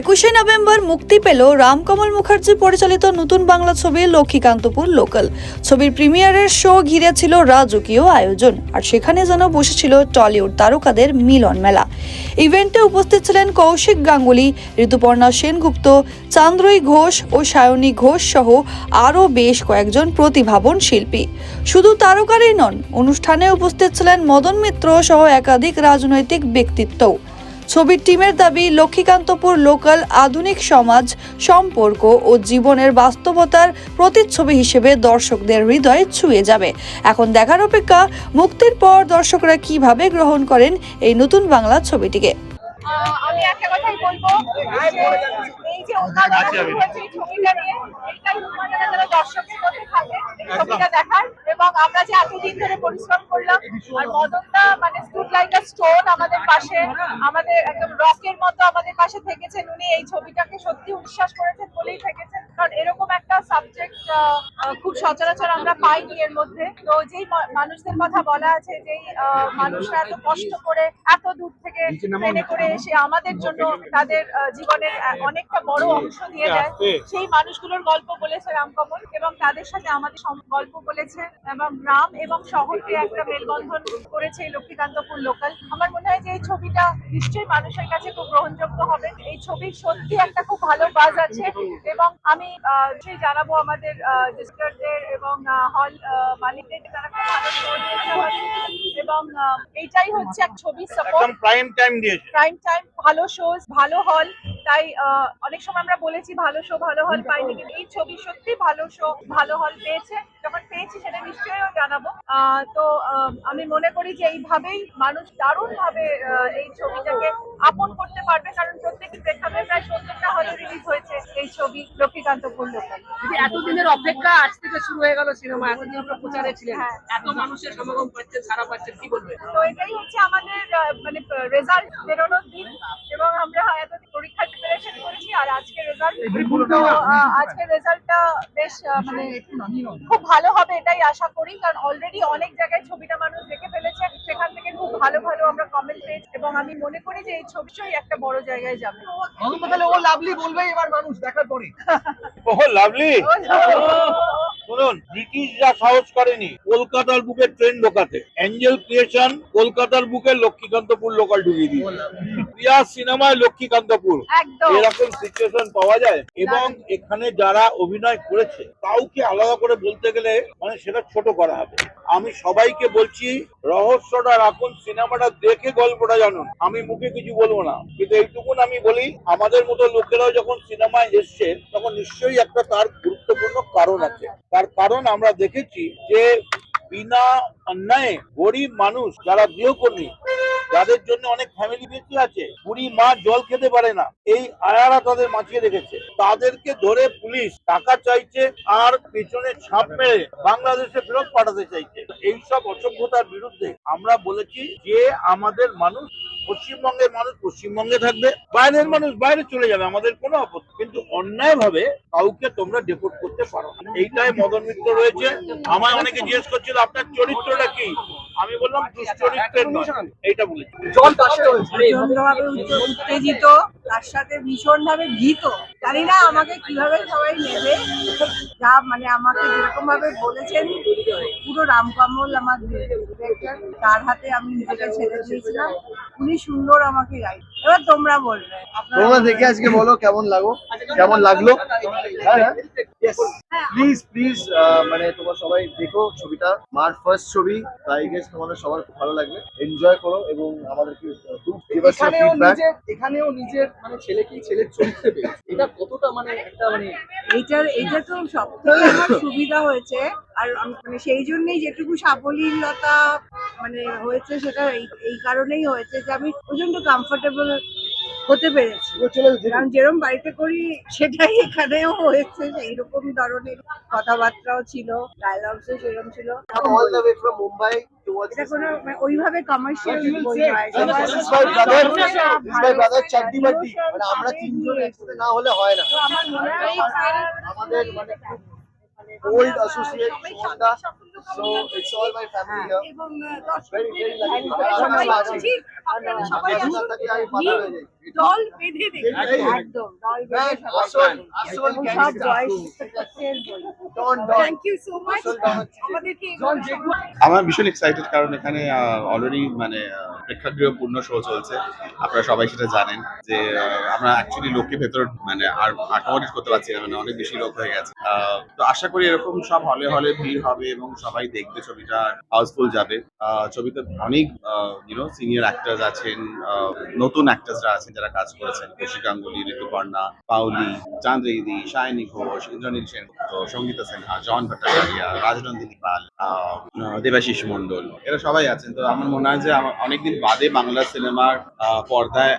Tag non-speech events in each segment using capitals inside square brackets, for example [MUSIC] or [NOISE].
একুশে নভেম্বর মুক্তি পেল রামকমল মুখার্জি পরিচালিত নতুন বাংলা ছবি লক্ষ্মীকান্তপুর লোকাল। ছবির প্রিমিয়ারের শো ঘিরে ছিল রাজকীয় আয়োজন, আর সেখানে যেন বসেছিল টলিউড তারকাদের মিলন মেলা। ইভেন্টে উপস্থিত ছিলেন কৌশিক গাঙ্গুলি, ঋতুপর্ণা সেনগুপ্ত, চান্দ্রই ঘোষ ও সায়নী ঘোষ সহ আরও বেশ কয়েকজন প্রতিভাবন শিল্পী। শুধু তারকারই নন, অনুষ্ঠানে উপস্থিত ছিলেন মদন মিত্র সহ একাধিক রাজনৈতিক ব্যক্তিত্বও। ছবির টিমের দাবি, লক্ষ্মীকান্তপুর লোকাল আধুনিক সমাজ, সম্পর্ক ও জীবনের বাস্তবতার প্রতিচ্ছবি হিসেবে দর্শকদের হৃদয়ে ছুঁয়ে যাবে। এখন দেখার অপেক্ষা, মুক্তির পর দর্শকরা কীভাবে গ্রহণ করেন এই নতুন বাংলা ছবিটিকে? আমি একটা কথাই বলব। এই যে হয়েছে এই ছবিটা নিয়ে এইটাই উন্মাদনা যারা দর্শকের মধ্যে থাকে। এই ছবিটা দেখার এবং আমরা যে এতদিন ধরে পরিশ্রম করলাম আর মদনদা মানে স্টুড লাইক আ স্টোন আমাদের পাশে আমাদের একদম রকের মতো আমাদের পাশে থেকেছেন উনি। এই ছবিটাকে সত্যি বিশ্বাস করেছেন বলেই থেকেছেন। কারণ এরকম একটা সাবজেক্ট খুব সচরাচর আমরা পাইনি এর মধ্যে। তো যেই মানুষদের কথা বলা আছে যেই মানুষরা এত কষ্ট করে এত দূর থেকে ট্রেনে করে এসে আমাদের জন্য তাদের জীবনের অনেকটা বড় অংশ দিয়ে দেয়। সেই মানুষগুলোর গল্প বলেছে রামকমল এবং তাদের সাথে আমাদের গল্প বলেছে এবং গ্রাম এবং শহরকে একটা মেলবন্ধন করেছে এই লক্ষ্মীকান্তপুর লোকাল আমার মনে হয় যে এই ছবিটা নিশ্চয়ই মানুষের কাছে খুব গ্রহণযোগ্য হবে। এই ছবির সত্যি একটা খুব ভালো বাজ আছে এবং আমি সেই জানাব আমাদের ডিস্ট্রিক্টরদের এবং হল মালিকদের তারা খুব ভালো। এবং এইটাই হচ্ছে এক ছবি সাপোর্ট প্রাইম টাইম দিয়েছে প্রাইম টাইম ভালো শোজ ভালো হল তাই অনেক সময় আমরা বলেছি ভালো শো ভালো হল পাইনি কিন্তু এই ছবি সত্যি ভালো শো ভালো হল পেয়েছে। যখন পেয়েছি সেটা নিশ্চয়ই জানাব। আহ, তো আমি মনে করি যে এইভাবেই মানুষ দারুণ ভাবে এই ছবিটাকে আপন করতে পারবে কারণ প্রত্যেকটি প্রেক্ষাপটে প্রায় সত্তরটা হলে রিলিজ হয়েছে। ছবি লক্ষ্মীকান্তপুর লোকাল এতদিনের অপেক্ষা আজ থেকে শুরু হয়ে গেল সিনেমা এতদিন প্রচারে ছিলেন। হ্যাঁ। এত মানুষের সমাগম পাচ্ছেন সারা পাচ্ছেন কি বলবেন তো এটাই হচ্ছে আমাদের মানে রেজাল্ট বেরোনোর দিন এবং আমরা এতদিন পরীক্ষার প্রিপারেশন করেছি আর আজকে রেজাল্ট তো আজকের রেজাল্টটা বেশ মানে খুব ভালো হবে এটাই আশা করি কারণ অলরেডি অনেক জায়গায় ছবিটা মানুষ দেখে ফেলেছে। সেখান থেকে খুব ভালো ভালো আমরা কমেন্ট পেয়েছি এবং আমি মনে করি যে এই ছবিটাই একটা বড় জায়গায় যাবে। তাহলে ও লাভলি বলবে এবার মানুষ দেখার পরে [LAUGHS] ও লাভলি। শুনুন ব্রিটিশরা সাহস করেনি কলকাতার বুকে ট্রেন ঢোকাতে। অ্যাঞ্জেল ক্রিয়েশন কলকাতার বুকে লক্ষ্মীকান্তপুর লোকাল ঢুকিয়ে দিয়ে প্রিয়া সিনেমায় লক্ষ্মীকান্তপুর। এরকম সিচুয়েশন পাওয়া যায়। এবং এখানে যারা অভিনয় করেছে কাউকে আলাদা করে বলতে গেলে মানে সেটা ছোট করা হবে। আমি সবাইকে বলছি রহস্যটা রাখুন সিনেমাটা দেখে গল্পটা জানুন। আমি মুখে কিছু বলব না। কিন্তু এইটুকুন আমি বলি আমাদের মতো লোকেরাও যখন সিনেমায় এসছে তখন নিশ্চয়ই একটা তার গুরুত্বপূর্ণ কারণ আছে। তার কারণ আমরা দেখেছি যে বিনা অন্যায় গরিব মানুষ যারা গৃহকর্মী যাদের জন্য অনেক ফ্যামিলি বেশি আছে, বুড়ি, মা জল খেতে পারে না। এই আয়ারা তাদের মাছিয়ে রেখেছে। তাদেরকে ধরে পুলিশ টাকা চাইছে আর পেছনে ছাপ মেরে বাংলাদেশে ফেরত পাঠাতে চাইছে। এইসব অসভ্যতার বিরুদ্ধে আমরা বলেছি যে আমাদের মানুষ পশ্চিমবঙ্গের মানুষ পশ্চিমবঙ্গে থাকবে বাইরের মানুষ বাইরে চলে যাবে আমাদের কোনো আপত্তি কিন্তু অন্যায় ভাবে কাউকে তোমরা ডেপোর্ট করতে পারো। এইটাই মদন মিত্র রয়েছে। আমায় অনেকে জিজ্ঞেস করছিল আপনার চরিত্রটা কি? আমি বললাম দুশ্চরিত্রের নয়। এইটা বলেছি। জল প্রচন্ডভাবে উত্তেজিত তার সাথে ভীষণ ভাবে ভীত। জানি না আমাকে কীভাবে সবাই নেবে। যা মানে আমাকে যেরকম ভাবে বলেছেন পুরো রামকমল আমার ডিরেক্টর তার হাতে আমি নিজেকে ছেড়ে দিয়েছিলাম। উনি সুন্দর আমাকে গাইড এবার তোমরা বলবে। তোমরা দেখে আজকে বলো কেমন লাগো কেমন লাগল? হ্যাঁ। প্লিজ প্লিজ মানে তোমরা সবাই দেখো ছবিটা। মার ফার্স্ট ছবি তাই গেস তোমাদের সবার খুব ভালো লাগবে। এনজয় করো এবং আমাদেরকে এখানেও নিজের এখানেও নিজের মানে ছেলেকেই ছেলের চরিত্রে পেয়েছে এটা কতটা মানে একটা মানে এইটার এইটা তো সব আমার সুবিধা হয়েছে। আর আমি- মানে সেই জন্যই যেটুকু সাবলীলতা মানে হয়েছে সেটা এই এই কারণেই হয়েছে যে আমি প্রচণ্ড কমফোর্টেবল হতে পেরেছি। কারণ যেরকম বাড়িতে করি সেটাই এখানেও হয়েছে এইরকম ধরনের কথাবার্তাও ছিল ডায়লগসও সেরকম ছিল। মুম্বাই টুয়ার্ডস এটা কোনো মানে ওইভাবে কমার্শিয়াল বই মানে আমরা তিনজন একসাথে না হলে হয় না। আমাদের মানে old associate So it's all my family here. এবং আহ, দর্শক Very, very lucky. সবাই আমরা আপনারা সবাই আসুন। সাথে আমি পাতা যাই। দল বেঁধে দেখুন একদম। একদম দল বেঁধে Man, সবাই আসল, আসল এবং সব জয় Don, Don. Thank you so much আসল Don হচ্ছে যে- আমাদেরকে আমার ভীষণ এক্সাইটেড কারণ এখানে অলরেডি মানে প্রেক্ষাগৃহ পূর্ণ শো চলছে আপনারা সবাই সেটা জানেন যে আমরা অ্যাকচুয়ালি লোককে ভেতর মানে আর অ্যাকোমোডেট করতে পারছি না মানে অনেক বেশি লোক হয়ে গেছে আহ, তো আশা করি এরকম সব হলে হলে ভিড় হবে এবং সবাই দেখবে ছবিটা হাউসফুল যাবে। ছবিতে অনেক ইউনো সিনিয়র অ্যাক্টার্স আছেন নতুন অ্যাক্টার্সরা আছেন যারা কাজ করেছেন। কৌশিক গাঙ্গুলি, ঋতুপর্ণা পাউলি চান্দ্রেদি সায়নী ঘোষ, ইন্দ্রনীল সেনগুপ্ত সঙ্গীতা সিনহা, জন ভট্টাচার্য, রাজনন্দিনী পাল দেবাশিস মন্ডল এরা সবাই আছেন। তো আমার মনে হয় যে অনেকদিন বাদে বাংলা সিনেমার পর্দায়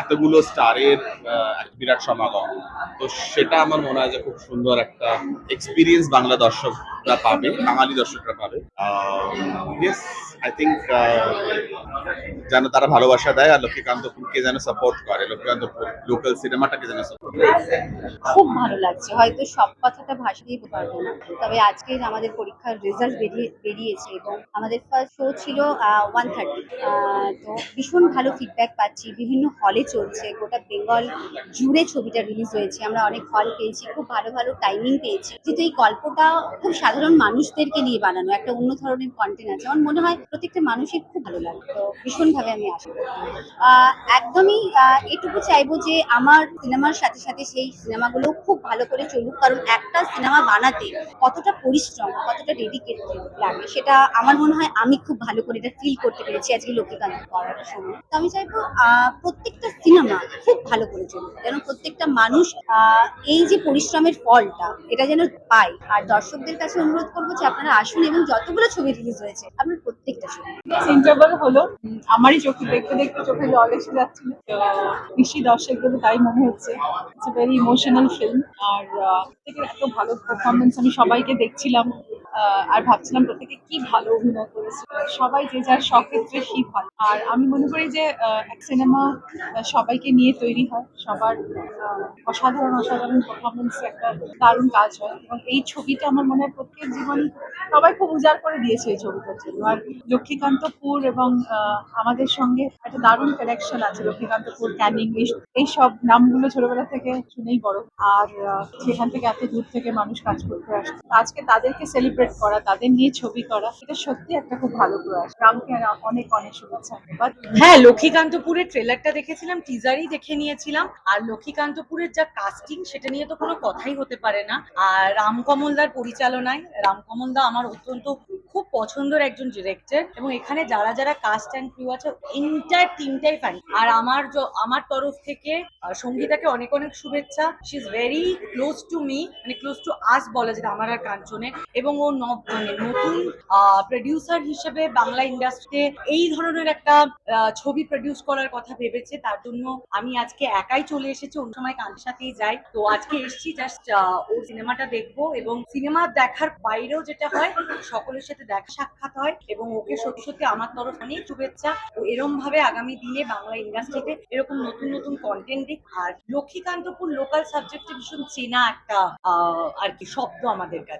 এতগুলো স্টারের বিরাট সমাগম। তো সেটা আমার মনে হয় যে খুব সুন্দর একটা এক্সপিরিয়েন্স বাংলা দর্শকরা পাবে, বাঙালি দর্শকরা পাবে। ইয়েস আই থিঙ্ক যেন তারা ভালোবাসা দেয় আর লক্ষ্মীকান্তপুরকে যেন সাপোর্ট করে, লক্ষ্মীকান্তপুর লোকাল সিনেমাটাকে যেন সাপোর্ট করে। খুব ভালো লাগছে। হয়তো সব কথাটা ভাষাতেই বলতে পারব না। তবে আজকে আমাদের পরীক্ষার রেজাল্ট বেরিয়ে, বেরিয়েছে এবং আমাদের ফার্স্ট শো ছিল ওয়ান থার্টি তো ভীষণ ভালো ফিডব্যাক পাচ্ছি। বিভিন্ন হলে চলছে। গোটা বেঙ্গল জুড়ে ছবিটা রিলিজ হয়েছে। আমরা অনেক হল পেয়েছি। খুব ভালো ভালো টাইমিং পেয়েছি। যেহেতু এই গল্পটা খুব সাধারণ মানুষদেরকে নিয়ে বানানো, একটা অন্য ধরনের কন্টেন্ট আছে। আমার মনে হয় প্রত্যেকটা মানুষের খুব ভালো লাগে। তো ভীষণভাবে আমি আশা করি। একদমই এটুকু চাইব যে আমার সিনেমার সাথে সাথে সেই সিনেমাগুলো খুব ভালো করে চলুক। কারণ একটা সিনেমা বানাতে কতটা পরিশ্রম, কতটা ডেডিকেট লাগে, সেটা আমার মনে হয় আমি খুব ভালো করে এটা ফিল করতে পেরেছি আজকে লক্ষ্মীকান্ত করার সময়। তো আমি চাইব প্রত্যেকটা সিনেমা খুব ভালো করে চলুক। যেন প্রত্যেকটা মানুষ এই যে পরিশ্রমের ফলটা, এটা যেন পায়। আর দর্শকদের কাছে অনুরোধ করব যে আপনারা আসুন এবং যতগুলো ছবি রিলিজ হয়েছে, আপনার প্রত্যেকটা ছবি। ইন্টারভাল হলো আমারই চোখে, দেখতে দেখতে চোখে জল এসে যাচ্ছিল। নিশ্চয়ই বলে তাই মনে হচ্ছে। ইটস ভেরি ইমোশনাল ফিল্ম আর এত ভালো পারফরমেন্স আমি সবাইকে দেখছিলাম। আর ভাবছিলাম প্রত্যেকে কি ভালো অভিনয় করেছে। সবাই যে যার সক্ষেত্রে কি ভালো। আর আমি মনে করি যে এক সিনেমা সবাইকে নিয়ে তৈরি হয়। সবার অসাধারণ অসাধারণ পারফরমেন্স একটা দারুণ কাজ হয়। এবং এই ছবিটা আমার মনে হয় প্রত্যেক জীবন সবাই খুব উজাড় করে দিয়েছে এই ছবিটার জন্য। আর লক্ষ্মীকান্তপুর এবং আমাদের সঙ্গে একটা দারুণ কানেকশন আছে। লক্ষ্মীকান্তপুর, ক্যানিং, এই- এইসব নামগুলো ছোটবেলা থেকে শুনেই বড়। আর সেখান থেকে এত দূর থেকে মানুষ কাজ করতে আসে আজকে তাদেরকে সেলিব্রেট করা তাদের নিয়ে ছবি করা এটা সত্যি একটা খুব ভালো প্রয়াস। রামকে অনেক অনেক শুভেচ্ছা ধন্যবাদ। হ্যাঁ লক্ষ্মীকান্তপুরের ট্রেলারটা দেখেছিলাম টিজারই দেখে নিয়েছিলাম। আর লক্ষ্মীকান্তপুরের যা কাস্টিং সেটা নিয়ে তো কোনো কথাই হতে পারে না। আর রামকমলদার পরিচালনায় রামকমলদা আমার অত্যন্ত খুব পছন্দের একজন ডিরেক্টর এবং এখানে যারা যারা কাস্ট অ্যান্ড ক্রিউ আছে এন্টায়ার টিমটাই ফাইন আর আমার আমার তরফ থেকে সঙ্গীতাকে অনেক অনেক শুভেচ্ছা। She is very close to me মানে ক্লোজ টু আস বলা যায় আমার আর কাঞ্চনে এবং ও মানে নতুন প্রডিউসার হিসেবে বাংলা ইন্ডাস্ট্রিতে এই ধরনের একটা ছবি প্রডিউস করার কথা ভেবেছে। তার জন্য আমি আজকে একাই চলে এসেছি। অন্য সময় কান্তির সাথেই যাই। তো আজকে এসেছি জাস্ট ওর সিনেমাটা দেখব এবং সিনেমা দেখার বাইরেও যেটা হয়, সকলের সাথে দেখা সাক্ষাৎ হয় এবং ওকে সত্যি সত্যি আমার তরফ অনেক শুভেচ্ছা। ও এরম ভাবে আগামী দিনে বাংলা ইন্ডাস্ট্রিতে এরকম নতুন নতুন কন্টেন্ট দিক। আর লক্ষ্মীকান্তপুর লোকাল সাবজেক্টে ভীষণ চেনা একটা আর কি শব্দ আমাদের কাছে।